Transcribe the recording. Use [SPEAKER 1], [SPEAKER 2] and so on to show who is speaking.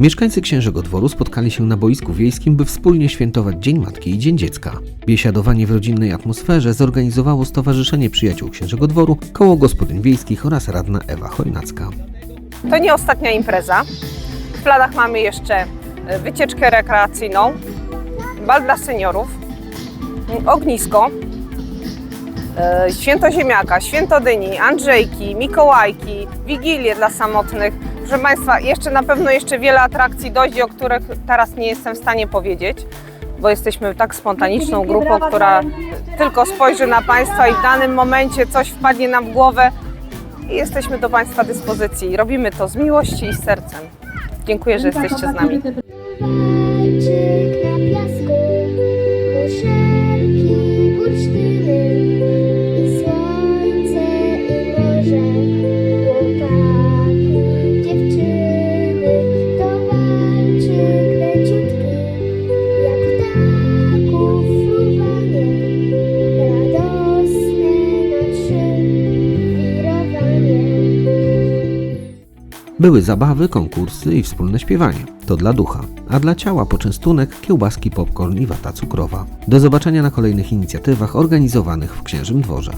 [SPEAKER 1] Mieszkańcy Księżego Dworu spotkali się na boisku wiejskim, by wspólnie świętować Dzień Matki i Dzień Dziecka. Biesiadowanie w rodzinnej atmosferze zorganizowało Stowarzyszenie Przyjaciół Księżego Dworu, Koło Gospodyń Wiejskich oraz radna Ewa Chojnacka.
[SPEAKER 2] To nie ostatnia impreza. W planach mamy jeszcze e, wycieczkę rekreacyjną, bal dla seniorów, ognisko, e, święto ziemniaka, święto dyni, Andrzejki, Mikołajki, wigilie dla samotnych. Proszę Państwa, jeszcze na pewno jeszcze wiele atrakcji dojdzie, o których teraz nie jestem w stanie powiedzieć, bo jesteśmy tak spontaniczną grupą, która tylko spojrzy na Państwa i w danym momencie coś wpadnie nam w głowę, i jesteśmy do Państwa dyspozycji. Robimy to z miłości i z sercem. Dziękuję, że jesteście z nami.
[SPEAKER 1] Były zabawy, konkursy i wspólne śpiewanie. To dla ducha, a dla ciała poczęstunek, kiełbaski, popcorn i wata cukrowa. Do zobaczenia na kolejnych inicjatywach organizowanych w Księżym Dworze.